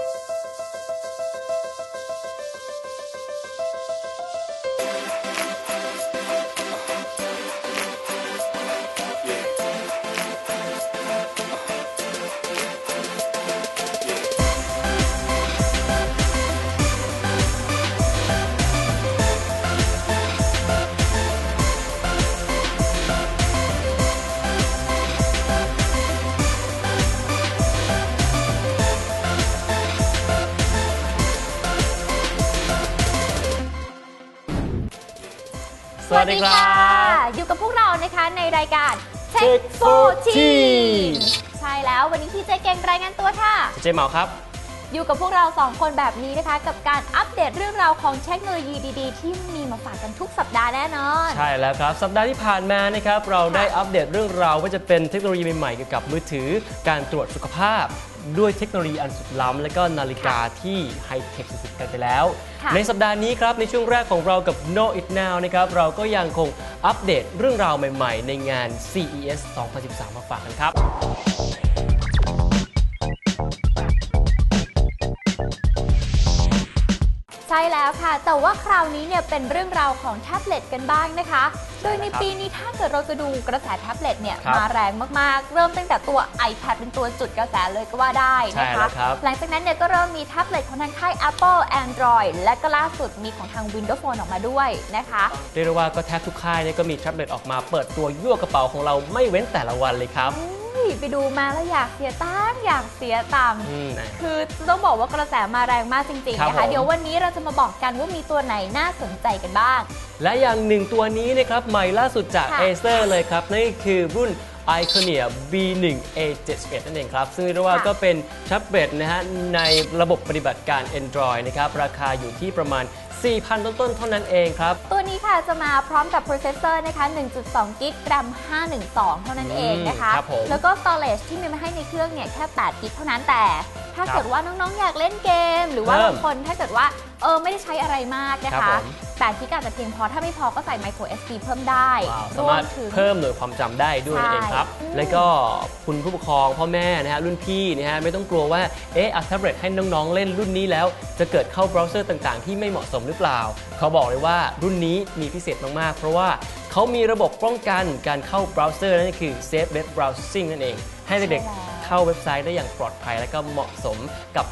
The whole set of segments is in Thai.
ส ดีครับอยู่กับพวกเรานะคะในรายการ Tech Tech for for Teen Teen ใช่แล้ววันนี้พี่เจเก่งรายงานตัวค่ะ เจเหมาครับ อยู่กับพวกเรา 2 คนแบบนี้นะคะ กับการอัปเดตเรื่องราวของเทคโนโลยีดีๆ ที่มีมาฝากกันทุกสัปดาห์แน่นอน ใช่แล้วครับ สัปดาห์ที่ผ่านมานะครับเราได้อัปเดตเรื่องราวว่าจะเป็นเทคโนโลยีใหม่ๆเกี่ยวกับมือถือ การตรวจสุขภาพด้วยเทคโนโลยีอันสุดล้ำ และก็นาฬิกาที่ไฮเทคสุดๆกันไปแล้วค่ะ ในสัปดาห์นี้ครับในช่วงแรกของเรากับ No It Now นะครับเราก็ยังคงอัปเดตเรื่องราวใหม่ ๆ ในงาน CES 2013 มาฝากกันครับ ใช่แล้วค่ะ แต่ว่าคราวนี้เนี่ยเป็นเรื่องราวของแท็บเล็ตกันบ้างนะคะ โดยในปีนี้ถ้าเกิดเราจะดูกระแสแท็บเล็ตเนี่ยครับมาแรงมากๆ เริ่มตั้งแต่ตัว iPad เป็นตัวจุดกระแสเลยก็ว่าได้ใช่นะแล้คะ วครับ หลังจากนั้นเนี่ยก็เริ่มมีแท็บเล็ตของทางค่าย Apple Android และก็ล่าสุดมีของทาง Windows Phone ออกมาด้วยนะคะ เรียกได้ว่าก็แทบทุกค่ายเนี่ยก็มีแท็บเล็ตออกมาเปิดตัวยั่วกระเป๋าของเราไม่เว้นแต่ละวันเลยครับอุ้ ยไปดูมาแล้วอยากเสียตังค์อยากเสียตังค์ อืม คือต้องบอกว่ากระแสมาแรงมากจริงๆครับนะผคะมเดี๋ยววันนี้เราจะมาบอกกันว่ามีตัวไหนน่าสนใจกันบ้าง และอย่างหนึ่งตัวนี้นะครับใหม่ล่าสุดจาก ค่ะ Acer เลยครับ นั่นก็คือรุ่น Iconia B1A71 นั่นเองครับ ซึ่งเรียกได้ว่าค่ะ ก็เป็นแท็บเล็ตนะฮะในระบบปฏิบัติการ Android นะครับ ราคาอยู่ที่ประมาณ 4,000 ต้นๆ เท่านั้นเองครับ ตัวนี้ค่ะจะมาพร้อมกับ processor นะคะ 1.2 กิก RAM 512 เท่านั้นเองนะคะ ครับผม แล้วก็ storage ที่มีมาให้ในเครื่องเนี่ยแค่ 8 กิกเท่านั้นแต่ ถ้าครับเกิดว่าน้องๆ อยากเล่นเกม หรือว่าเพิ่มบางคนถ้าเกิดว่าเออไม่ได้ใช้อะไรมากนะครัคะบผม 8กิกอาจจะเพียงพอถ้าไม่พอก็ใส่ micro SD เพิ่มได้ว้าวสามารถถึง เพิ่มหน่วยความจำได้ด้วยนั่นเองครับ ใช่แล้วก็คุณผู้ปกครองพ่อแม่นะฮะรุ่นพี่นะฮะไม่ต้องกลัวว่า เอ๊ะเอาแท็บเล็ตให้น้องๆ เล่นรุ่นนี้แล้ว จะเกิดเข้าเบราว์เซอร์ต่างๆ ที่ไม่เหมาะสมหรือเปล่า เขาบอกเลยว่ารุ่นนี้มีพิเศษมากๆ เพราะว่าเขามีระบบป้องกันการเข้าเบราว์เซอร์นั่นก็คือ Safe Web Browsing นั่นเอง ให้เด็กใช่แล้ว ๆ เข้าเว็บไซต์ได้อย่างปลอดภัย และก็เหมาะสมกับ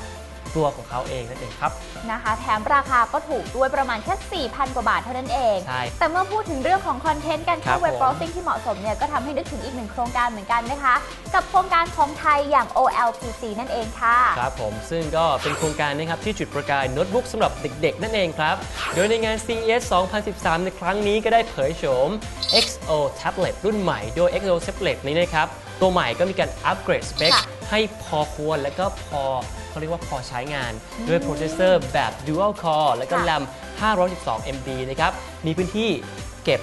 ตัวของเขาเองนั่นเองครับ นะคะแถมราคาก็ถูกด้วยประมาณแค่ 4,000 กว่าบาทเท่านั้นเอง ใช่ แต่เมื่อพูดถึงเรื่องของคอนเทนต์การครัเข้าบเว็บผม เบราว์ซิ่งที่เหมาะสมเนี่ยก็ทำให้นึกถึงอีกหนึ่งโครงการเหมือนกันนะคะ กับโครงการของไทยอย่าง OLPC นั่นเองค่ะ ครับผมซึ่งก็เป็นโครงการนะครับที่จุดประกายโน้ตบุ๊กสำหรับเด็กๆ นั่นเองครับ โดยในงาน CES 2013 ในครั้งนี้ก็ได้เผยโฉม XO Tablet รุ่นใหม่ โดย XO Tablet นี้นะครับ ตัวใหม่ก็มีการอัปเกรดสเปคค่ะให้พอควรและก็พอเขาเรียกว่าพอใช้งาน ด้วยโปรเซสเซอร์แบบ Dual Core และก็ค่ะ RAM 512 MB นะครับ มีพื้นที่เก็บ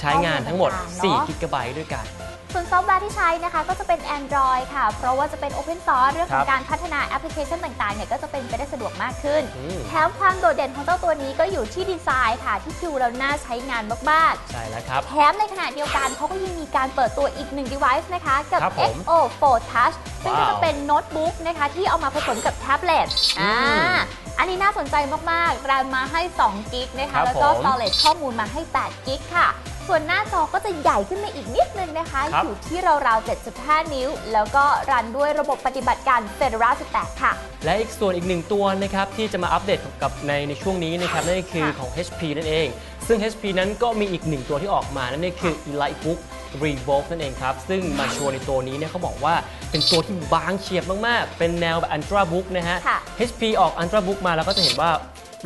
ใช้งานทั้งหมด4กิกะไบต์ด้วยกัน ส่วนซอฟต์แวร์ที่ใช้นะคะก็จะเป็น Android ค่ะ เพราะว่าจะเป็น Open Source เรื่องขอครังบการพัฒนาแอปพลิเคชันต่างๆเนี่ยก็จะเป็นไปได้สะดวกมากขึ้นอืมแถมความโดดเด่นของเจ้าตัวนี้ก็อยู่ที่ดีไซน์ค่ะ ที่ดูแล้วน่าใช้งานมากๆ ใช่แล้วครับ แถมในขณะเดียวกันเขาก็ยังมีการเปิดตัวอีกหนึ่ง device นะคะ กับ ครับผม XO 4 Touch ซึ่งก็ว้าวจะเป็นโน้ตบุ๊กนะคะที่เอามาผสมกับแท็บเล็ตอือ่ามอันนี้น่าสนใจมากๆ RAM มาให้2กิกนะครัคะบแล้วก็ ผม storage ข้อมูลมาให้8กิกค่ะ ส่วนหน้าจอก็จะใหญ่ขึ้นมาอีกนิดนึงนะคะ ครับอยู่ที่ราวๆ7.5 นิ้ว แล้วก็รันด้วยระบบปฏิบัติการ Fedora 18 ค่ะ และอีกส่วนอีกหนึ่งตัวนะครับที่จะมาอัปเดตกับในในช่วงนี้นะครับนั่นก็คือค่ะของ HP นั่นเอง ซึ่ง HP นั้นก็มีอีกหนึ่งตัวที่ออกมา นั่นก็คือ EliteBook Revoke นั่นเองครับ ซึ่งมาโชว์ในตัวนี้เนี่ยเขาบอกว่าเป็นตัวที่บางเฉียบมาก ๆ เป็นแนวแบบ Ultra Book นะฮะ ค่ะ HP ออก Ultra Book มาแล้วก็จะเห็นว่า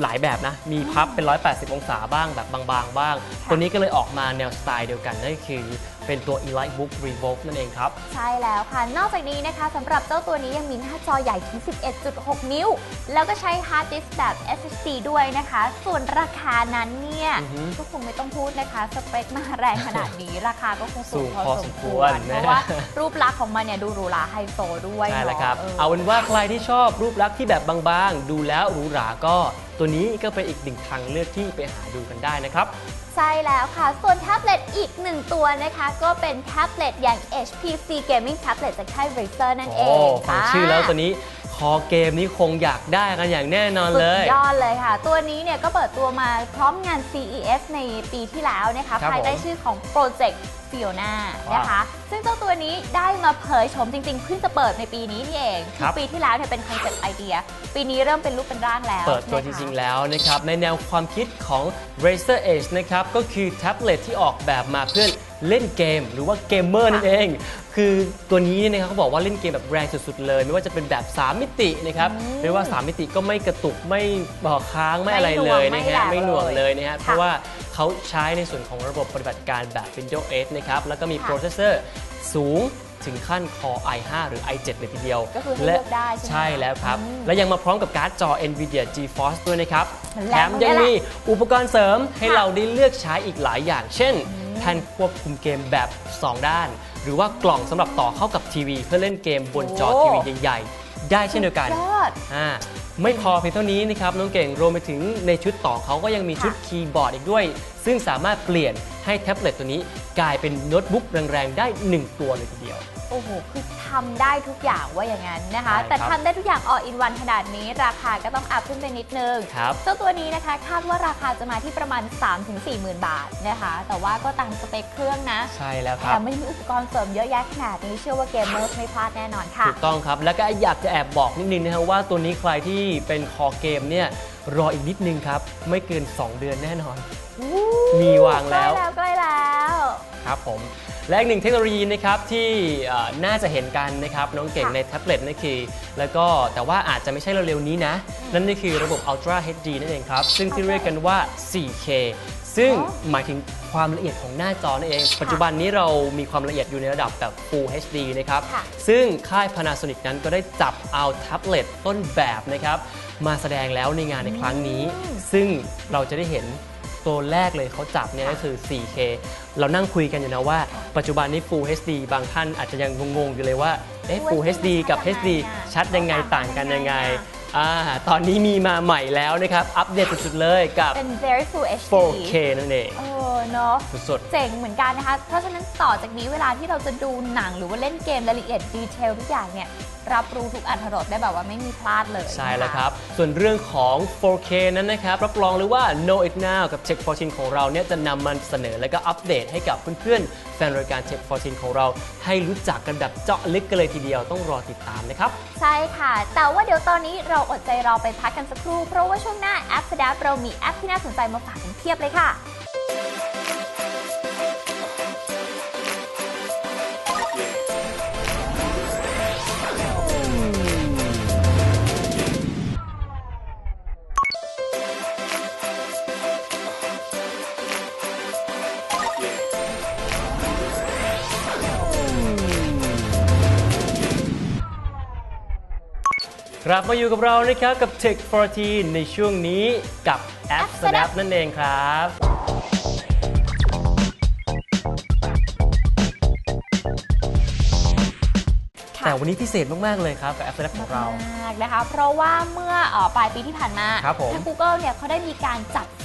หลายแบบนะ มีพับเป็น 180 องศาบ้างแบบบางๆ บ้างค่ะตัวนี้ก็เลยออกมาแนวสไตล์เดียวกันนั่นก็คือ เป็นตัว EliteBook Revoke นั่นเองครับ ใช่แล้วค่ะ นอกจากนี้นะคะสำหรับเจ้าตัวนี้ยังมีหน้าจอใหญ่ถึง 11.6 นิ้ว แล้วก็ใช้ฮาร์ดดิสก์แบบ SSD ด้วยนะคะ ส่วนราคานั้นเนี่ยอือฮึก็คงไม่ต้องพูดนะคะ สเปคมาแรงขนาดนี้ ราคาก็คงสูงสูงพอพอสสมมคคววรรเพนะราะว่ารูปลักษณ์ของมันเนี่ยดูหรูหราไฮโซด้วยใช่แล้วครับเนอะเอาเป็นว่าใครที่ชอบรูปลักษณ์ที่แบบบางๆ ดูแล้วหรูหราก็ ตัวนี้ก็เป็นอีกหนึ่งทางเลือกที่ไปหาดูกันได้นะครับ ใช่แล้วค่ะ ส่วนแท็บเล็ตอีกหนึ่งตัวนะคะ ก็เป็นแท็บเล็ตอย่าง HPC Gaming Tablet จากค่าย Razer นั่นเอโอ้งฟังค่ะชื่อแล้วตัวนี้คอเกมนี้คงอยากได้กันอย่างแน่นอนสุเลดยยอดเลยค่ะ ตัวนี้เนี่ยก็เปิดตัวมาพร้อมงาน CES ในปีที่แล้วนะคะครับภายใต้ผมชื่อของ Project Fiona นะคะ ซึ่งเจ้าตัวนี้ได้มาเผยโฉมจริงๆ เพิ่งจะเปิดในปีนี้นี่เองครับปีที่แล้วเนี่ยเป็นคอนเซ็ปต์ไอเดีย ปีนี้เริ่มเป็นรูปเป็นร่างแล้วเปิดตัวจนะคะริงๆ แล้วนะครับ ในแนวความคิดของ Razer Edge นะครับ ก็คือแท็บเล็ตที่ออกแบบมาเพื่อเล่นเกมหรือว่าเกมเมอร์นั่นเอง คือตัวนี้เนี่ยนะครับเขาบอกว่าเล่นเกมแบบแรงสุดๆเลย ไม่ว่าจะเป็นแบบ 3 มิตินะครับเรียกว่า 3 มิติก็ไม่กระตุกไม่บอกค้างไม่อะไรเลยนะฮะไม่ไม่หหน่น่ววงงเลเลยยนะฮะค่ะเพราะว่า เขาใช้ในส่วนของระบบปฏิบัติการแบบ Windows 8 นะครับ แล้วก็มีค่ะโปรเซสเซอร์สูงถึงขั้น Core i5 หรือ i7 เลยทีเดียว ก็คือให้และเลือกได้ใช่ไหมใช่แล้วครับอืมและยังมาพร้อมกับการ์ดจอ NVIDIA GeForce ด้วยนะครับ มันแถแรงมตรงนี้ยังแหละมีอุปกรณ์เสริมให้ค่ะเราได้เลือกใช้อีกหลายอย่าง เช่นแท่นควบคุมเกมแบบ 2 ด้าน หรือว่ากล่องสำหรับต่อเข้ากับทีวี เพื่อเล่นเกมบนจอโอ้ ทีวีใหญ่ๆ ได้เช่นเดียวกัน ยอด อ่า ไม่พอเพียงเท่านี้นะครับน้องเก่งรวมไปถึงในชุดต่อเขาก็ยังมีชุดค่ะคีย์บอร์ดอีกด้วย ซึ่งสามารถเปลี่ยนให้แท็บเล็ตตัวนี้กลายเป็นโน้ตบุ๊กแรงๆ ได้ 1 ตัวเลยทีเดียวโอ้โห คือทำได้ทุกอย่างว่าอย่างนั้นนะคะ ใช่ครับ แต่ทำได้ทุกอย่าง all in one ขนาดนี้ ราคาก็ต้องอัพขึ้นไปนิดนึง ครับ เจ้าตัวนี้นะคะ คาดว่าราคาจะมาที่ประมาณ 3-4หมื่นบาทนะคะ แต่ว่าก็ตามสเปคเครื่องนะ ใช่แล้วแถครับมไม่มีอุปกรณ์เสริมเยอะแยะขนาดนี้ เชื่อว่าเกมเมอร์ไม่พลาดแน่นอนค่ะ ถูกต้องครับ แล้วก็อยากจะแอบบอกนิดนึงนะครับว่าตัวนี้ใครที่เป็นคอเกมเนี่ยรออีกนิดนึงครับ ไม่เกิน 2 เดือนแน่นอน มีวางแล้ว ใกล้แล้วใกล้แล้วครับผม และอีกหนึ่งเทคโนโลยีนะครับที่เอ่อน่าจะเห็นกันนะครับน้องเก่งค่ะในแท็บเล็ตนั่นคือแล้วก็แต่ว่าอาจจะไม่ใช่เร็วๆนี้นะ นั่นก็คือระบบ Ultra HD นั่นเองครับ ซึ่งที่เรียกกันว่า 4K ซึ่งอ๋อหมายถึงความละเอียดของหน้าจอนั่นเอง ปัจจุบันนี้เรามีความละเอียดอยู่ในระดับแบบ Full HD นะครับ ค่ะ ซึ่งค่าย Panasonic นั้นก็ได้จับเอาแท็บเล็ตต้นแบบนะครับ มาแสดงแล้วในงานในครั้งนี้ ซึ่งเราจะได้เห็น ตัวแรกเลยเขาจับเนี่ยก็คือ 4K เรานั่งคุยกันอยู่นะว่า ปัจจุบันนี้ Full HD บางท่านอาจจะยังงงๆอยู่เลยว่าเอ๊ะ Full HD กับ HD ชัดยังไงต่างกันยังไง อ่าตอนนี้มีมาใหม่แล้วนะครับ อัปเดตสุดๆเลยกับ เป็น very full HD 4K นั่นเอง เออเนาะสุด เจ๋งเหมือนกันนะคะ เพราะฉะนั้นต่อจากนี้เวลาที่เราจะดูหนังหรือว่าเล่นเกมรายละเอียดดีเทลทุกอย่างเนี่ย รับรู้ทุกอัธรสได้แบบว่าไม่มีพลาดเลยๆใช่นะะแล้วครับ ส่วนเรื่องของ 4K นั้นนะครับ รับรองเลยว่า Know It Now กับ Tech 14 ของเราเนี่ยจะนำมันเสนอและก็อัปเดตให้กับเพื่อนๆ แฟนรายการ Tech 14 ของเรา ให้รู้จักกันแบบเจาะลึกกันเลยทีเดียวต้องรอติดตามนะครับ ใช่ค่ะ แต่ว่าเดี๋ยวตอนนี้เราอดใจรอไปพักกันสักครู่ เพราะว่าช่วงหน้าแอปสดาเรามีแอปที่น่าสนใจมาฝากกันเพียบเลยค่ะ กลับมาอยู่กับเรานะครับกับ Tech 14 ในช่วงนี้กับแอป App Snap นั่นเองครับค่ะแต่วันนี้พิเศษมาก ๆ เลยครับ กับแอป Snap ของเรา มากนะคะ เพราะว่าเมื่อเอ่อปลายปีที่ผ่านมาครับผม ทาง Google เนี่ยเขาได้มีการจัด10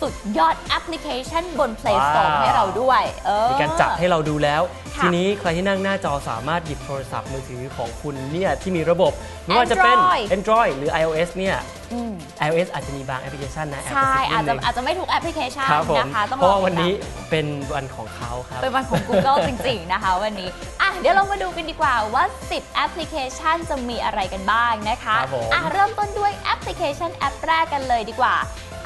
สุดยอดแอปพลิเคชันบน Play ว้าว Store ให้เราด้วยเออ มีการจัดให้เราดูแล้ว ค่ะทีนี้ใครที่นั่งหน้าจอสามารถหยิบโทรศัพท์มือถือของคุณเนี่ยที่มีระบบ ไม่ว่าจะเป็น Android Android หรือ iOS เนี่ย อืม iOS อาจจะมีบางแอปพลิเคชันนะแอบใช่กระซิบนิอาจดจะนึงอาจจะไม่ทุกแอปพลิเคชันครับผมนะคะ ต้องเพราะลอว่างวันติดตามนี้เป็นวันของเขาครับ เป็นวันของ Google จริง ๆ นะคะ วันนี้อะเดี๋ยวเรามาดูกันดีกว่าว่า 10 แอปพลิเคชันจะมีอะไรกันบ้างนะคะครับผม อะเริ่มต้นด้วยแอปพลิเคชันแอปแรกกันเลยดีกว่า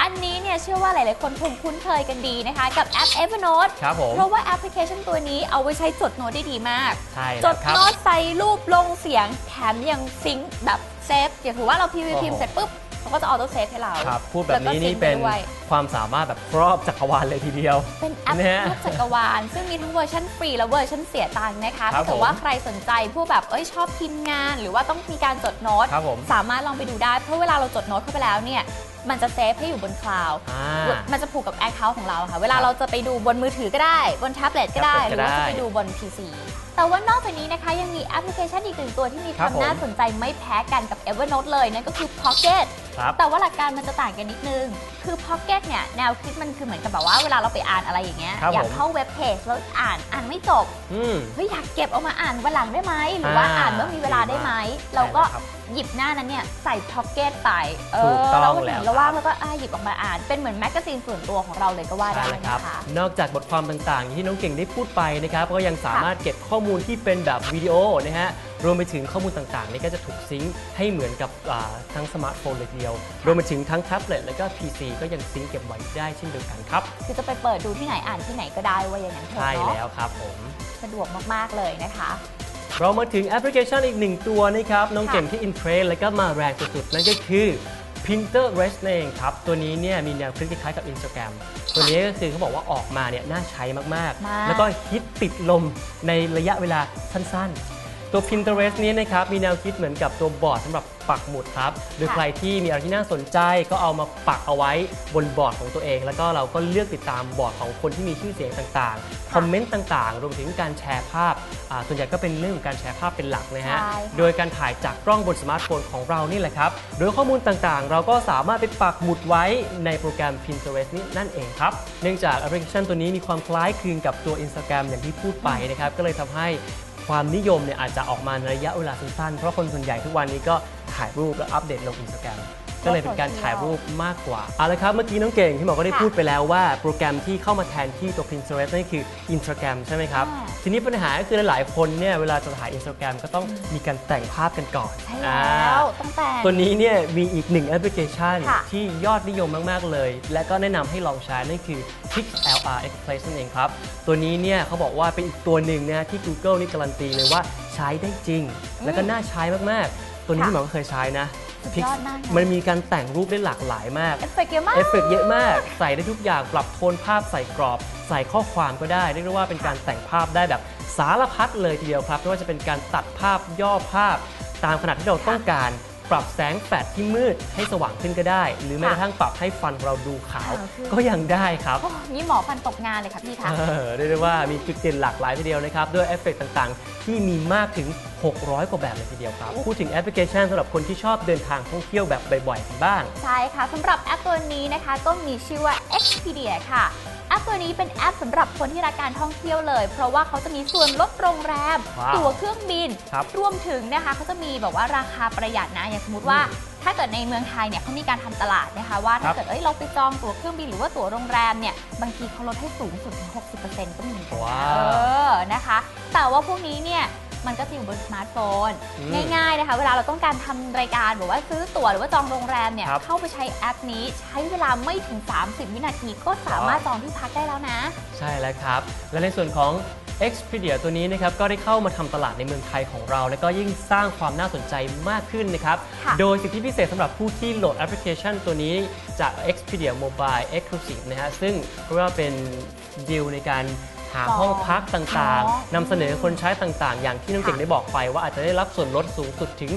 อันนี้เนี่ยเชื่อว่าหลาย ๆ คนคงคุ้นเคยกันดีนะคะ กับแอป Evernote ครับผมเพราะว่าแอปพลิเคชันตัวนี้เอาไว้ใช้จดโน้ตได้ดีมาก ใช่จแล้วดครับโน้ตใส่รูปลงเสียงแถมยังซิงค์แบบเซฟอย่างถือว่าเราพิมพ์พิมพ์โอ้โหเสร็จปุ๊บเขาก็จะออโต้เซฟให้เราครับพูดแบบนี้ล้วก็ซินี่งค์เป็นได้วยความสามารถแบบครอบจักรวาลเลยทีเดียว เป็นแอปนะฮะรูปจักรวาล ซึ่งมีทั้งเวอร์ชันฟรีและเวอร์ชันเสียตังค์นะคะครัถ้าบเกิดผมว่าใครสนใจพวกแบบเอ้ยชอบพิมพ์งาน หรือว่าต้องมีการจดโน้ตครับผมสามารถลองไปดูได้ เพราะเวลาเราจดโน้ตเข้าไปแล้วเนี่ย มันจะเซฟให้อยู่บนคลาวด์อ่ามันจะผูกกับแอคเคาท์ของเราค่ะ เวลาครับเราจะไปดูบนมือถือก็ได้ บนแท็บเล็ตก็ได้ แท็บเล็ตหก็รือว่าได้จะไปดูบน PC แต่ว่านอกจากนี้นะคะ ยังมีแอปพลิเคชันอีกหนึ่งตัวที่มีคครัวาบมผม น่าสนใจไม่แพ้กันกับ Evernote เลยนั่นก็คือ Pocket ครับ แต่ว่าหลักการมันจะต่างกันนิดนึง คือ Pocket เนี่ย แนวคิดมันคือเหมือนกับแบบว่าเวลาเราไปอ่านอะไรอย่างเงี้ย ครับอยากผม เข้าเว็บเพจแล้วอ่านอ่านไม่จบ อืม เฮ้ยอยากเก็บเอามาอ่านวันหลังได้ไหม หรือว่าอ่าอ่านเมื่อมีเวลาได้ไหมดีมากเราก็ใช่แล้วครับหยิบหน้านั้นเนี่ยใส่ Pocket ไป เอถูกต้องแล้ววันไหนแล้วเราว่างแล้วก็อ่าหยิบออกมาอ่าน เป็นเหมือนแมกกาซีนส่วนตัวของเราเลยก็ว่าได้ใช่แล้วครับ นะคะ นอกจากบทความต่างๆอย่างที่น้องเก่งได้พูดไปนะครับ ก็ยังสามารถเก็บข้อมูลที่เป็นแบบวิดีโอนะฮะ รวมไปถึงข้อมูลต่างๆ นี่ก็จะถูกซิงค์ให้เหมือนกับอ่าทั้งสมาร์ทโฟนเลยทีเดียว รวมไปถึงทั้งแท็บเล็ตและก็ PC ก็ยังซิงค์เก็บไว้ได้เช่นเดียวกันครับ คือจะไปเปิดดูที่ไหนอ่านที่ไหนก็ได้ว่าอย่างนั้นเถอะใช่เนาะแล้วครับผม สะดวกมากๆเลยนะคะ เรามาถึงแอปพลิเคชันอีกหนึ่งตัวนะครับ น้องค่ะเก่งที่อินเทรนและก็มาแรงสุดๆ นั่นก็คือ Pinterest นั่นเองครับ ตัวนี้เนี่ยมีแนวคิดคล้ายๆกับ Instagram ตัวนี้ก็คือเขาบอกว่าออกมาเนี่ยน่าใช้มากมากๆแล้วก็ฮิตติดลมในระยะเวลาสั้นๆ ตัว Pinterest นี้นะครับมีแนวคิดเหมือนกับตัวบอร์ดสำหรับปักหมุดครับโดยใครที่มีอะไรที่น่าสนใจก็เอามาปักเอาไว้บนบอร์ดของตัวเอง แล้วก็เราก็เลือกติดตามบอร์ดของคนที่มีชื่อเสียงต่างๆคอมเมนต์ต่างๆ รวมถึงการแชร์ภาพอ่าส่วนใหญ่ก็เป็นเรื่องของการแชร์ภาพเป็นหลักนะฮะใช่ค่ะ โดยการถ่ายจากกล้องบนสมาร์ทโฟนของเรานี่แหละครับโดยข้อมูลต่างๆ เราก็สามารถไปปักหมุดไว้ในโปรแกรม Pinterest นี้นั่นเองครับเนื่องจากแอปพลิเคชันตัวนี้มีความคล้ายคลึงกับตัว Instagram อย่างที่พูดไปนะครับก็เลยทำให้ ความนิยมเนี่ยอาจจะออกมาในระยะเวลาสั้นๆเพราะคนส่วนใหญ่ทุกวันนี้ก็ถ่ายรูปแล้วอัปเดตลงอินสตาแกรม เลยเป็นการถ่ายรูปมากกว่าเอาละครับเมื่อกี้น้องเก่งที่หมอก็ได้ค่ะพูดไปแล้วว่าโปรแกรมที่เข้ามาแทนที่ตัว Pinterest นั่นคือ Instagram ใช่ไหมครับอ่าทีนี้ปัญหาก็คือหลายๆคนเนี่ยเวลาจะถ่าย Instagram ก็ต้องมีการแต่งภาพกันก่อนใช่อ่าแล้วตั้งแต่ตัวนี้เนี่ยมีอีกหนึ่งแอปพลิเคชันค่ะที่ยอดนิยมมากๆเลย และก็แนะนำให้ลองใช้นั่นคือ Pixlr Express นั่นเองครับตัวนี้เนี่ยเขาบอกว่าเป็นอีกตัวหนึ่งนะที่ Google นี่การันตีเลยว่าใช้ได้จริง และก็น่าใช้มากๆ ตัวนี้ค่ะที่หมอก็เคยใช้นะ สุด Pix ยอดมากนะ มันมีการแต่งรูปได้หลากหลายมาก เอฟเฟกต์เยอะมาก เอฟเฟกต์เยอะมาก ใส่ได้ทุกอย่าง ปรับโทนภาพใส่กรอบ ใส่ข้อความก็ได้ เรียกได้ว่าเป็นการแต่งภาพได้แบบสารพัดเลยทีเดียวครับ ไม่ว่าจะเป็นการตัดภาพย่อภาพ ตามขนาดที่เราต้องการ ปรับแสงแฟลชที่มืดให้สว่างขึ้นก็ได้ หรือแม้กระทั่งปรับให้ฟันเราดูขาวอ่าคือก็ยังได้ครับ โอ้นี่หมอฟันตกงานเลยค่ะพี่คะ เออเรียกได้ว่ามีจุดเด่นหลากหลายทีเดียวนะครับ ด้วยเอฟเฟกต์ต่างๆ ที่มีมากถึง 600 กว่าแบบเลยทีเดียวครับ พูดถึงแอปพลิเคชันสำหรับคนที่ชอบเดินทางท่องเที่ยวแบบบ่อยๆกันบ้าง ใช่ค่ะสำหรับแอปตัวนี้นะคะก็มีชื่อว่า Expedia ค่ะแอปตัวนี้เป็นแอปสำหรับคนที่รักการท่องเที่ยวเลย เพราะว่าเขาจะมีส่วนลดโรงแรม ว้าวตั๋วเครื่องบินครับ รวมถึงนะคะเขาจะมีแบบว่าราคาประหยัดนะอย่างสมมติว่า ถ้าเกิดในเมืองไทยเนี่ยเขามีการทำตลาดนะคะว่าครัถ้าบเกิดเอ้ยเราไปจองตั๋วเครื่องบินหรือว่าตั๋วโรงแรมเนี่ยบางทีเขาลดให้สูงสุดถึง60%ก็มีเหมือนกันว้านะวเออนะคะ แต่ว่าพวกนี้เนี่ย มันก็จะอยู่บนสมาร์ทโฟนอืมง่ายๆนะคะเวลาเราต้องการทำรายการหรือว่าซื้อตั๋วหรือว่าจองโรงแรมเนี่ยครับเข้าไปใช้แอปนี้ใช้เวลาไม่ถึง 30 วินาทีก็สามารถจองที่พักได้แล้วนะ ใช่แล้วครับ และในส่วนของ Expedia ตัวนี้นะครับก็ได้เข้ามาทำตลาดในเมืองไทยของเรา และก็ยิ่งสร้างความน่าสนใจมากขึ้นนะครับค่ะโดยสิทธิพิเศษสำหรับผู้ที่โหลดแอปพลิเคชันตัวนี้จาก Expedia Mobile Exclusive นะฮะซึ่งเรียกว่าเป็นดีลในการ หาจองห้องพักต่างอ๋อๆนำเสนอคนใช้ต่างๆ อย่างที่น้องเก่งค่ะได้บอกไป ว่าอาจจะได้รับส่วนลดสูงสุดถึง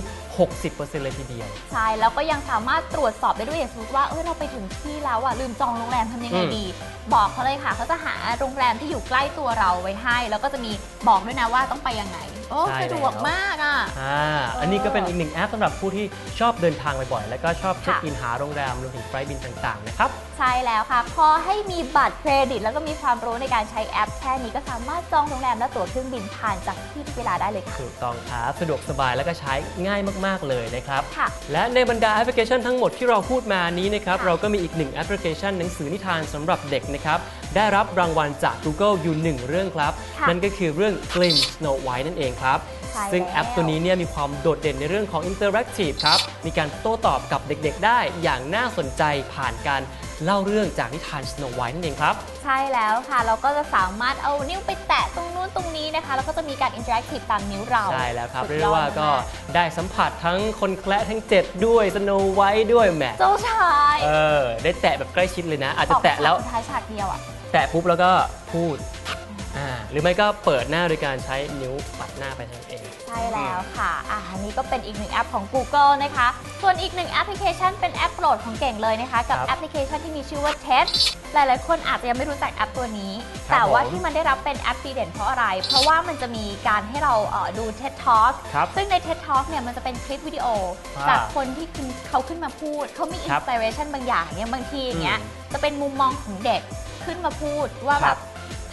60%เลยทีเดียว ใช่ แล้วก็ยังสามารถตรวจสอบได้ด้วยอย่างสมมติว่าเออเราไปถึงที่แล้วอะลืมจองโรงแรมทำยังไงอืมดี บอกเขาเลยค่ะเขาจะหาโรงแรมที่อยู่ใกล้ตัวเราไว้ให้ แล้วก็จะมีบอกด้วยนะว่าต้องไปยังไง โอ้ใช่สะดวกแล้ว มากอะอ่าอันนี้ก็เป็นอีกหนึ่งแอปสำหรับผู้ที่ชอบเดินทางบ่อยๆ แล้วก็ชอบเช็คอินหาโรงแรมรวมถึงไฟล์บินต่างๆ นะครับ ใช่แล้วค่ะ พอให้มีบัตรเครดิต แล้วก็มีความรู้ในการใช้แอปแค่นี้ก็สามารถจองโรงแรมและตั๋วเครื่องบินผ่านจากที่ทุกเวลาได้เลยค่ะ ถูกต้องครับสะดวกสบายแล้วก็ใช้ง่ายมากๆ เลยนะครับ ค่ะ และในบรรดาแอปพลิเคชันทั้งหมดที่เราพูดมานี้นะครับ ค่ะเราก็มีอีกหนึ่งแอปพลิเคชันหนังสือนิทานสำหรับเด็กนะครับ ได้รับรางวัลจาก Google อยู่หนึ่งเรื่องครับค่ะนั่นก็คือเรื่อง Glim Snow White นั่นเองครับใช่ซึ่งแล้วแอปตัวนี้เนี่ยมีความโดดเด่นในเรื่องของ Interactive ครับ มีการโต้ตอบกับเด็กๆ ได้อย่างน่าสนใจผ่านการเล่าเรื่องจากนิทาน Snow White นั่นเองครับ ใช่แล้วค่ะ เราก็จะสามารถเอานิ้วไปแตะตรงนู้นตรงนี้นะคะ แล้วก็จะมีการอินเทอร์แอคทีฟตามนิ้วเรา ใช่แล้วครับสุเรียกยอได้ว่าก็ได้สัมผัสทั้งคนแคละทั้ง 7 ด้วย Snow White ด้วยแหมเจ้าชาย เออ ได้แตะแบบใกล้ชิดเลยนะ อาจจะแตะแล้วออกฉากสุดท้ายฉากเดียวอะ แตะปุ๊บแล้วก็พูดอ่าหรือไม่ก็เปิดหน้าโดยการใช้นิ้วปัดหน้าไปนั่นเอง ใช่แล้วค่ะอะอันนี้ก็เป็นอีกหนึ่งแอปของ Google นะคะ ส่วนอีกหนึ่งแอปพลิเคชันเป็นแอปโปรดของเก่งเลยนะคะ กับครับแอปพลิเคชันที่มีชื่อว่า Test หลายๆ คนอาจจะยังไม่รู้จักแอปตัวนี้ ครับแต่ว่าผม ที่มันได้รับเป็นแอปดีเด่นเพราะอะไร เพราะว่ามันจะมีการให้เราเอ่อดู TED Talk ครับ ซึ่งใน TED Talk เนี่ยมันจะเป็นคลิปวิดีโอ อ่าจากคนที่ขึ้นเขาขึ้นมาพูด เขามีอิครันบสปิเรชันบางอย่างเนี่ยบางทีอย่างเงี้ยอืมจะเป็นมุมมองของเด็ก ขึ้นมาพูดว่าคแบรับบ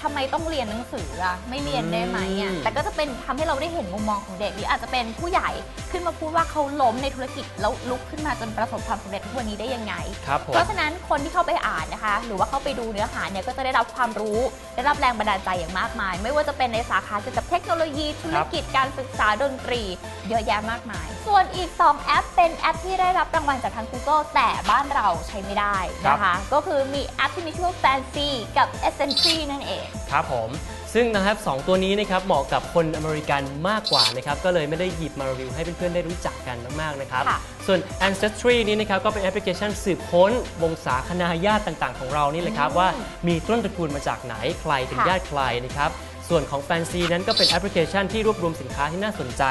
ทำไมต้องเรียนหนังสืออะไม่เรียนได้ไหมอะอืม แต่ก็จะเป็นทำให้เราได้เห็นมุมมองของเด็กหรืออาจจะเป็นผู้ใหญ่ขึ้นมาพูดว่าเขาล้มในธุรกิจแล้วลุกขึ้นมาจนประสบความสำเร็จทุกวันนี้ได้ยังไง ครับผม เพราะฉะนั้นคนที่เข้าไปอ่านนะคะ หรือว่าเข้าไปดูเนื้อหาเนี่ยก็จะได้รับความรู้ ได้รับแรงบันดาลใจอย่างมากมาย ไม่ว่าจะเป็นในสาขาเกี่ยวกับเทคโนโลยีธุรกิจการศึกษาดนตรี เยอะแยะมากมาย ส่วนอีก 2 แอปเป็นแอปที่ได้รับรางวัลจากทาง Google แต่บ้านเราใช้ไม่ได้นะคะ ก็คือมีแอปที่มีชื่อว่า Fancy กับ Essential นั่นเองครับผม ซึ่งนะครับสองตัวนี้นะครับเหมาะกับคนอเมริกันมากกว่านะครับก็เลยไม่ได้หยิบมารีวิวให้เพื่อนๆได้รู้จักกันมากๆนะครับค่ะส่วน Ancestry นี้นะครับก็เป็นแอปพลิเคชันสืบค้นวงศาคณาญาติต่างๆ ของเรานี่แหละครับอืมว่ามีต้นตระกูลมาจากไหนใครเป็นค่ะ ญาติใครนะครับส่วนของ Fancy นั้นก็เป็นแอปพลิเคชันที่รวบรวมสินค้าที่น่าสนใจ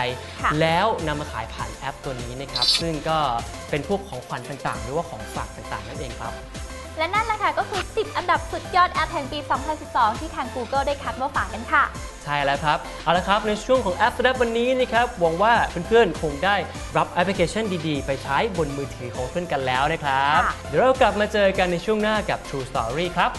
ค่ะ แล้วนำมาขายผ่านแอปตัวนี้นะครับซึ่งก็เป็นพวกของขวัญต่างๆ หรือว่าของฝากต่างๆ นั่นเองครับ และนั่นแหละค่ะก็คือ 10 อันดับสุดยอดแอปแห่งปี 2012 ที่ทาง Google ได้คัดมาฝากกันค่ะ ใช่แล้วครับ เอาละครับในช่วงของแอป s วันนี้นะครับหวังว่าเพื่อนๆ คงได้รับแอปพลิเคชันดีๆ ไปใช้บนมือถือของเพื่อนกันแล้วนะครับค่ะเดี๋ยวเรากลับมาเจอกันในช่วงหน้ากับ True Story ครับ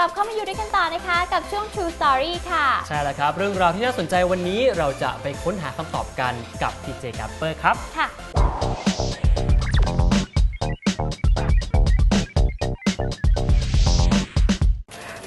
กลับเข้ามาอยู่ด้วยกันต่อนะคะ กับช่วง True Story ค่ะ ใช่แล้วครับ เรื่องราวที่น่าสนใจวันนี้เราจะไปค้นหาคำตอบกันกับ DJ Gapper ครับ ค่ะ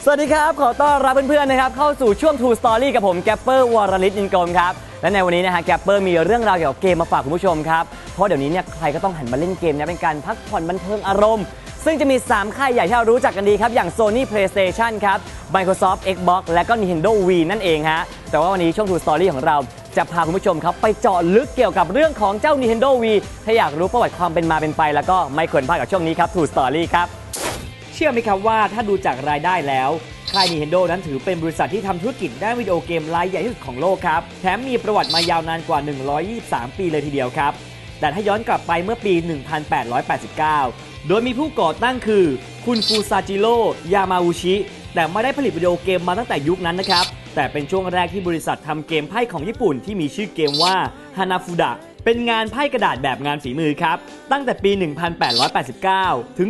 สวัสดีครับ ขอต้อนรับเพื่อนๆนะครับ เข้าสู่ช่วง True Story กับผมแกปเปอร์วรลิตอินกรมครับ และในวันนี้นะฮะแกปเปอร์มีเรื่องราวเกี่ยวกับเกมมาฝากคุณผู้ชมครับ เพราะเดี๋ยวนี้เนี่ยใครก็ต้องหันมาเล่นเกมนะเป็นการพักผ่อนบันเทิงอารมณ์ ซึ่งจะมี 3 ค่ายใหญ่ที่เรารู้จักกันดีครับ อย่าง Sony PlayStation ครับ Microsoft Xbox และก็ Nintendo Wii นั่นเองฮะ แต่ว่าวันนี้ช่วง True Story ของเราจะพาคุณผู้ชมครับ ไปเจาะลึกเกี่ยวกับเรื่องของเจ้า Nintendo Wii ถ้าอยากรู้ประวัติความเป็นมาเป็นไป แล้วก็ไม่ควรพลาดกับช่วงนี้ครับ True Story ครับ เชื่อไหมครับว่าถ้าดูจากรายได้แล้วค่าย Nintendo นั้นถือเป็นบริษัทที่ทำธุรกิจด้านวิดีโอเกมรายใหญ่ที่สุดของโลกครับ แถมมีประวัติมายาวนานกว่า 123 ปีเลยทีเดียวครับ แต่ถ้าย้อนกลับไปเมื่อปี 1889 โดยมีผู้ก่อตั้งคือ คุณฟูซาจิโร่ยามาอุชิ แต่ไม่ได้ผลิตวิดีโอเกมมาตั้งแต่ยุคนั้นนะครับ แต่เป็นช่วงแรกที่บริษัททำเกมไพ่ของญี่ปุ่นที่มีชื่อเกมว่าฮานาฟูดะเป็นงานไพ่กระดาษแบบงานฝีมือครับ ตั้งแต่ปี 1889 ถึง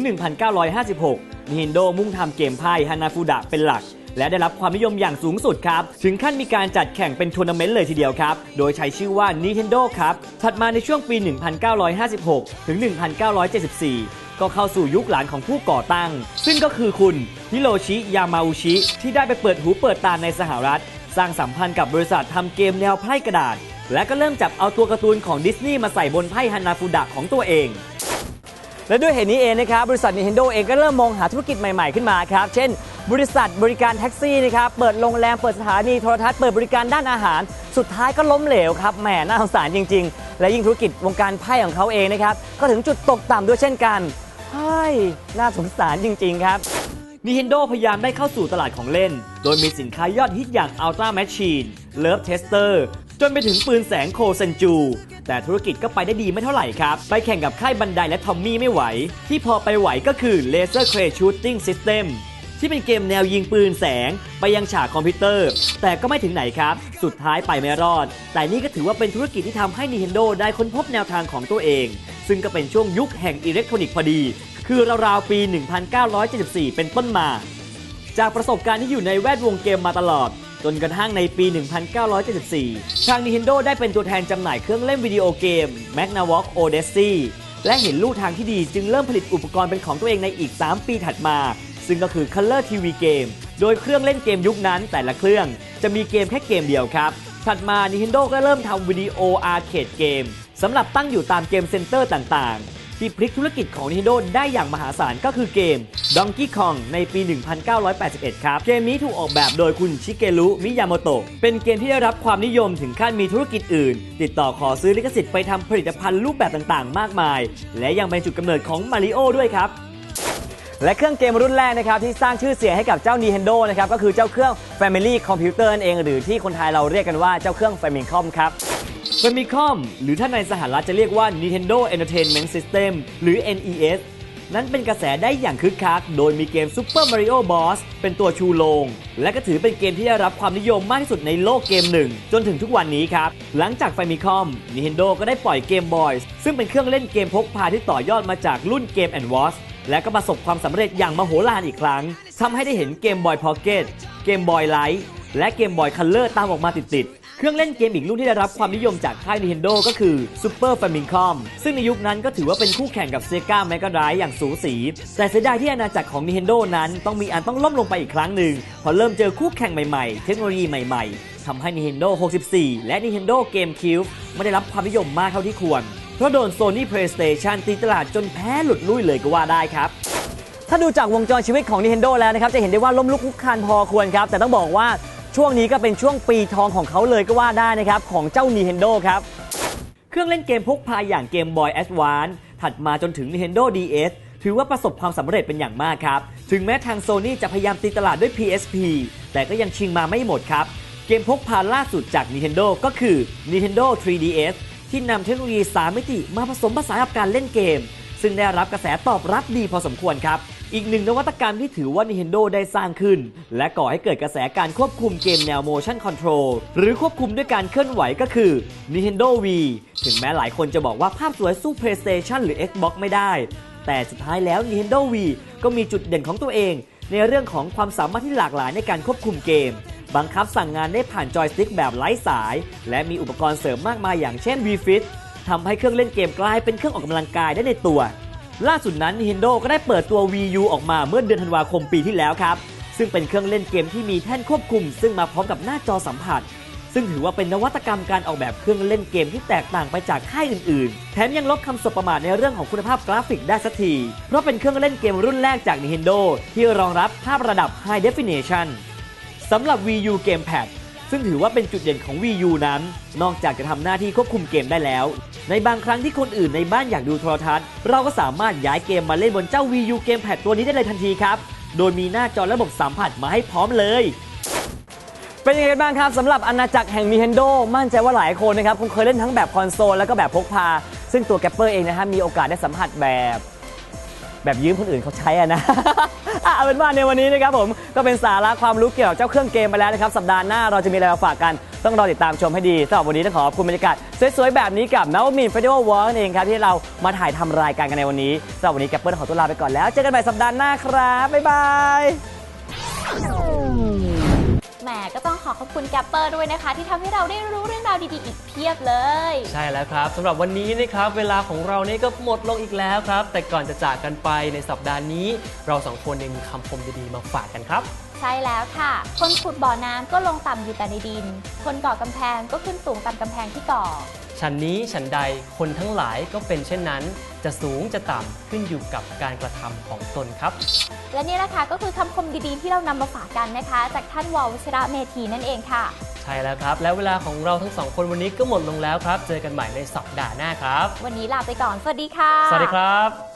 1956 Nintendo มุ่งทำเกมไพ่ฮานาฟูดะเป็นหลัก และได้รับความนิยมอย่างสูงสุดครับ ถึงขั้นมีการจัดแข่งเป็นทัวร์นาเมนต์เลยทีเดียวครับ โดยใช้ชื่อว่า Nintendo ครับ ถัดมาในช่วงปี 1956 ถึง 1974 ก็เข้าสู่ยุคหลานของผู้ก่อตั้ง ซึ่งก็คือคุณฮิโรชิ ยามาอุชิ ที่ได้ไปเปิดหูเปิดตาในสหรัฐ สร้างสัมพันธ์กับบริษัททำเกมแนวไพ่กระดาษ และก็เริ่มจับเอาตัวการ์ตูนของดิสนีย์มาใส่บนไพ่ฮานาฟูดะของตัวเอง และด้วยเหตุนี้เองนะครับบริษัท Nintendo เองก็เริ่มมองหาธุรกิจใหม่ๆขึ้นมาครับ เช่น บริษัทบริการแท็กซี่นะครับเปิดโรงแรมเปิดสถานีโทรทัศน์เปิดบริการด้านอาหาร สุดท้ายก็ล้มเหลวครับแหมน่าสงสารจริง ๆ และยิ่งธุรกิจวงการไพ่ของเขาเองนะครับก็ถึงจุดตกต่ำด้วยเช่นกัน เฮ้ยน่าสงสารจริง ๆ ครับ Nintendo พยายามได้เข้าสู่ตลาดของเล่น โดยมีสินค้ายอดฮิตอย่าง Ultra Machine Love Tester จนไปถึงปืนแสงโคเซนจู แต่ธุรกิจก็ไปได้ดีไม่เท่าไหร่ครับ ไปแข่งกับค่ายบันไดและทอมมี่ไม่ไหว ที่พอไปไหวก็คือ Laser Cray Shooting System ที่เป็นเกมแนวยิงปืนแสงไปยังฉากคอมพิวเตอร์ แต่ก็ไม่ถึงไหนครับ สุดท้ายไปไม่รอด แต่นี่ก็ถือว่าเป็นธุรกิจที่ทำให้ Nintendo ได้ค้นพบแนวทางของตัวเอง ซึ่งก็เป็นช่วงยุคแห่งอิเล็กทรอนิกส์พอดี คือราวๆปี 1974 เป็นต้นมา จากประสบการณ์ที่อยู่ในแวดวงเกมมาตลอดจนกระทั่งในปี 1974 ทาง Nintendo ได้เป็นตัวแทนจำหน่ายเครื่องเล่นวิดีโอเกม Magnavox Odyssey และเห็นลู่ทางที่ดีจึงเริ่มผลิตอุปกรณ์เป็นของตัวเองในอีก 3 ปีถัดมา ซึ่งก็คือ Color TV Game โดยเครื่องเล่นเกมยุคนั้นแต่ละเครื่องจะมีเกมแค่เกมเดียวครับ ถัดมา Nintendo ก็เริ่มทำวิดีโออาร์เคดเกมสำหรับตั้งอยู่ตามเกมเซ็นเตอร์ต่างๆ ที่พลิกธุรกิจของ Nintendo ได้อย่างมหาศาลก็คือเกม Donkey Kong ในปี 1981 ครับ เกมนี้ถูกออกแบบโดยคุณชิเกรุมิยาโมโตะเป็นเกมที่ได้รับความนิยมถึงขั้นมีธุรกิจอื่น ติดต่อขอซื้อลิขสิทธิ์ไปทำผลิตภัณฑ์รูปแบบต่างๆ มากมาย และยังเป็นจุดกำเนิดของมาริโอด้วยครับ และเครื่องเกมรุ่นแรกนะครับที่สร้างชื่อเสียงให้กับเจ้า Nintendo นะครับก็คือเจ้าเครื่อง Family Computer นั่นเองหรือที่คนไทยเราเรียกกันว่าเจ้าเครื่อง Famicom ครับ Famicom หรือถ้าในสหรัฐจะเรียกว่า Nintendo Entertainment System หรือ NES นั้นเป็นกระแสได้อย่างคึกคัก โดยมีเกม Super Mario Bros เป็นตัวชูโรง และก็ถือเป็นเกมที่ได้รับความนิยมมากที่สุดในโลกเกมหนึ่ง จนถึงทุกวันนี้ครับ หลังจาก Famicom Nintendo ก็ได้ปล่อยเกม Boy ซึ่งเป็นเครื่องเล่นเกมพกพาที่ต่อยอดมาจากรุ่นเกม Watch และก็ประสบความสำเร็จอย่างมโหฬารอีกครั้งทำให้ได้เห็นเกม Boy Pocket เกม Boy Light และเกม Boy Color ตามออกมาติดๆเครื่องเล่นเกมอีกรุ่นที่ได้รับความนิยมจากค่าย Nintendo ก็คือ Super Famicom ซึ่งในยุคนั้นก็ถือว่าเป็นคู่แข่งกับ Sega Mega Drive อย่างสูสี แต่เสียดายที่อาณาจักรของ Nintendo นั้นต้องมีอันต้องล่มลงไปอีกครั้งหนึ่งพอเริ่มเจอคู่แข่งใหม่ๆ เทคโนโลยีใหม่ๆทำให้ Nintendo 64 และ Nintendo GameCube ไม่ได้รับความนิยมมากเท่าที่ควร ราะโดน Sony PlayStation ตีตลาดจนแพ้หลุดลุ่ยเลยก็ว่าได้ครับ ถ้าดูจากวงจรชีวิตของ Nintendo แล้วนะครับ จะเห็นได้ว่าล้มลุกคลุกคลานพอควรครับ แต่ต้องบอกว่าช่วงนี้ก็เป็นช่วงปีทองของเขาเลยก็ว่าได้นะครับ ของเจ้า Nintendo ครับ เครื่องเล่นเกมพกพาอย่างเกม Boy Advance ถัดมาจนถึง Nintendo DS ถือว่าประสบความสำเร็จเป็นอย่างมากครับ ถึงแม้ทาง Sony จะพยายามตีตลาดด้วย PSP แต่ก็ยังชิงมาไม่หมดครับ เกมพกพาล่าสุดจาก Nintendo ก็คือ Nintendo 3DS ที่นำเทคโนโลยี3มิติมาผสมผสานกับการเล่นเกม ซึ่งได้รับกระแสตอบรับดีพอสมควรครับ อีกหนึ่งนวัตกรรมที่ถือว่า Nintendo ได้สร้างขึ้น และก่อให้เกิดกระแสการควบคุมเกมแนว motion control หรือควบคุมด้วยการเคลื่อนไหวก็คือ Nintendo V ถึงแม้หลายคนจะบอกว่าภาพสวยสู้ PlayStation หรือ Xbox ไม่ได้ แต่สุดท้ายแล้ว Nintendo V ก็มีจุดเด่นของตัวเอง ในเรื่องของความสามารถที่หลากหลายในการควบคุมเกม บังคับสั่งงานได้ผ่านจอยสติ๊กแบบไร้สาย และมีอุปกรณ์เสริมมากมายอย่างเช่น Wii Fit ทำให้เครื่องเล่นเกมกลายเป็นเครื่องออกกำลังกายได้ในตัว ล่าสุดนั้น Nintendo ก็ได้เปิดตัว Wii U ออกมาเมื่อเดือนธันวาคมปีที่แล้วครับ ซึ่งเป็นเครื่องเล่นเกมที่มีแท่นควบคุม ซึ่งมาพร้อมกับหน้าจอสัมผัส ซึ่งถือว่าเป็นนวัตกรรมการออกแบบเครื่องเล่นเกมที่แตกต่างไปจากค่ายอื่นๆ แถมยังลดคำสบประมาทในเรื่องของคุณภาพกราฟิกได้สักที เพราะเป็นเครื่องเล่นเกมรุ่นแรกจาก Nintendo ที่รองรับภาพระดับ High Definition สำหรับ Wii U Gamepad ซึ่งถือว่าเป็นจุดเด่นของ Wii U นั้น นอกจากจะทำหน้าที่ควบคุมเกมได้แล้ว ในบางครั้งที่คนอื่นในบ้านอยากดูโทรทัศน์ เราก็สามารถย้ายเกมมาเล่นบนเจ้า Wii U Gamepad ตัวนี้ได้เลยทันทีครับ โดยมีหน้าจอระบบสัมผัสมาให้พร้อมเลย เป็นยังไงกันบ้างครับสำหรับอาณาจักรแห่ง Nintendo มั่นใจว่าหลายคนนะครับคงเคยเล่นทั้งแบบคอนโซลแล้วก็แบบพกพา ซึ่งตัวแกปเปอร์เองนะฮะมีโอกาสได้สัมผัสแบบ แบบยืมคนอื่นเขาใช้อะนะ อะเอาเป็นว่าในวันนี้นะครับผมก็เป็นสาระความรู้เกี่ยวกับเจ้าเครื่องเกมไปแล้วนะครับ สัปดาห์หน้าเราจะมีอะไรมาฝากกัน ต้องรอติดตามชมให้ดีสำหรับวันนี้ต้องขอขอบคุณบรรยากาศสวยๆแบบนี้กับนวมินเฟสติวัลวอล์กเองครับที่เรามาถ่ายทำรายการกันในวันนี้สำหรับวันนี้แกปเปิลขอตัวลาไปก่อนแล้วเจอกันใหม่สัปดาห์หน้าครับบ๊ายบาย แหมก็ต้องขอขอบคุณแกปเปอร์ด้วยนะคะ ที่ทำให้เราได้รู้เรื่องราวดีๆ อีกเพียบเลย ใช่แล้วครับสำหรับวันนี้นะครับเวลาของเรานี่ก็หมดลงอีกแล้วครับ แต่ก่อนจะจากกันไปในสัปดาห์นี้ เราสองคนยังมีคำคมดีๆมาฝากกันครับ ใช่แล้วค่ะ คนขุดบ่อน้ำก็ลงต่ำอยู่แต่ในดิน คนก่อกำแพงก็ขึ้นสูงตามกำแพงที่ก่อ ฉันนี้ฉันใดคนทั้งหลายก็เป็นเช่นนั้น จะสูงจะต่ำขึ้นอยู่กับการกระทำของตนครับ และนี่แหละค่ะก็คือคำคมดีๆ ที่เรานำมาฝากกันนะคะ จากท่านวอลวชระเมธีนั่นเองค่ะ ใช่แล้วครับ แล้วเวลาของเราทั้งสองคนวันนี้ก็หมดลงแล้วครับ เจอกันใหม่ในสัปดาห์หน้าครับ วันนี้ลาไปก่อน สวัสดีค่ะ สวัสดีครับ